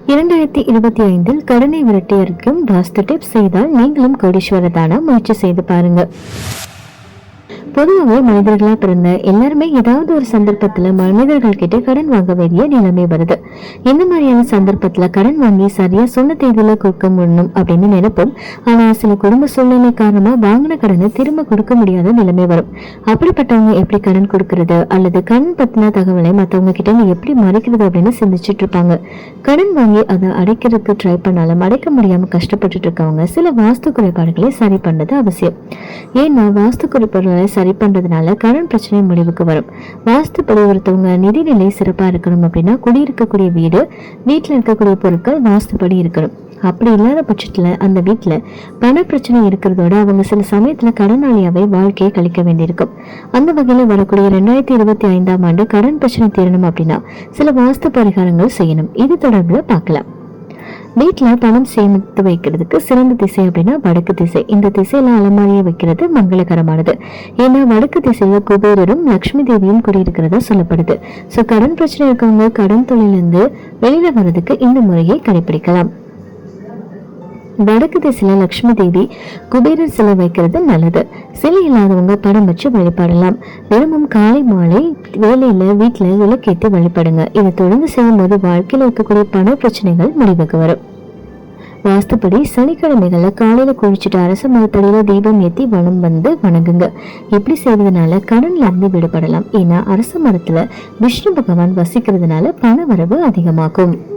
இரண்டாயிரத்தி இருபத்தி ஐந்தில் கடனை விரட்டியிருக்கும் வாஸ்து டிப்ஸ் செய்தால் நீங்களும் கோடீஸ்வரதான முயற்சி செய்து பாருங்க. பொதுவாகவே மனிதர்களா பிறந்த எல்லாருமே ஏதாவது ஒரு சந்தர்ப்பத்துல மனிதர்கள் கிட்ட கடன் வாங்க வேண்டிய நிலைமை வருது. இந்த மாதிரியான சந்தர்ப்பத்துல கடன் வாங்கி சரியா சொன்ன தேதியில கொடுக்க முடியும் அப்படின்னு நினைப்போம். ஆனால் சில குடும்ப சூழ்நிலை காரணமா வாங்கின கடனை திரும்ப கொடுக்க முடியாத நிலைமை வரும். அப்படிப்பட்டவங்க எப்படி கடன் கொடுக்கறது? அல்லது கடன் பத்தின தகவலை மத்தவங்க கிட்ட எப்படி மறைக்கிறது அப்படின்னு சிந்திச்சுட்டு இருப்பாங்க. கடன் வாங்கி அதை அடைக்கிறதுக்கு ட்ரை பண்ணாலும் அடைக்க முடியாம கஷ்டப்பட்டுட்டு இருக்கவங்க சில வாஸ்து குறைபாடுகளை சரி பண்ணது அவசியம். ஏன்னா வாஸ்து குறைபாடுகளை சரி பண்றதுனால கடன் பிரச்சனை முடிவுக்கு வரும். வாஸ்துப்படி ஒருத்தவங்க நிதிநிலை சிறப்பா இருக்கணும் அப்படின்னா குடியிருக்கக்கூடிய வீடு வீட்டில் இருக்கக்கூடிய பொருட்கள் வாஸ்துப்படி இருக்கணும். அப்படி இல்லாத பட்சத்துல அந்த வீட்டில் பண பிரச்சனை இருக்கிறதோட அவங்க சில சமயத்துல கடனாளியாகவே வாழ்க்கையை கழிக்க வேண்டியிருக்கும். அந்த வகையில வரக்கூடிய ரெண்டாயிரத்தி இருபத்தி ஐந்தாம் ஆண்டு கடன் பிரச்சனை தீரணும் அப்படின்னா சில வாஸ்து பரிகாரங்கள் செய்யணும். இது தொடர்புல பார்க்கலாம். வீட்டில் பணம் சேமித்து வைக்கிறதுக்கு சிறந்த திசை அப்படின்னா வடக்கு திசை. இந்த திசையில அலமாரியை வைக்கிறது மங்களகரமானது. ஏன்னா வடக்கு திசையில குபேரரும் லக்ஷ்மி தேவியும் குடியிருக்கிறதா சொல்லப்படுது. சோ கடன் பிரச்சனை இருக்கவங்க கடன் தொழிலிருந்து வெளியில வர்றதுக்கு இந்த முறையை கடைபிடிக்கலாம் வடக்கு திசையில லக்ஷ்மி தேவி குபேரர் சிலை வைக்கிறது நல்லது. சிலை இல்லாதவங்க படம் வச்சு வழிபடலாம். தினமும் காலை மாலை வேலையில வீட்டுல விளக்கேற்றி வழிபடுங்க. இதை தொடர்ந்து செய்யும்போது வாழ்க்கையில இருக்கக்கூடிய பண பிரச்சனைகள் முடிவுக்கு வரும். வாஸ்துப்படி சனிக்கிழமைகள்ல காலையில குளிச்சுட்டு அரச மரத்தடியில் தீபம் ஏத்தி வனம் வந்து வணங்குங்க. இப்படி செய்வதனால கடன்லேருந்து விடுபடலாம். ஏன்னா அரச மரத்துல விஷ்ணு பகவான் வசிக்கிறதுனால பண வரவு அதிகமாகும்.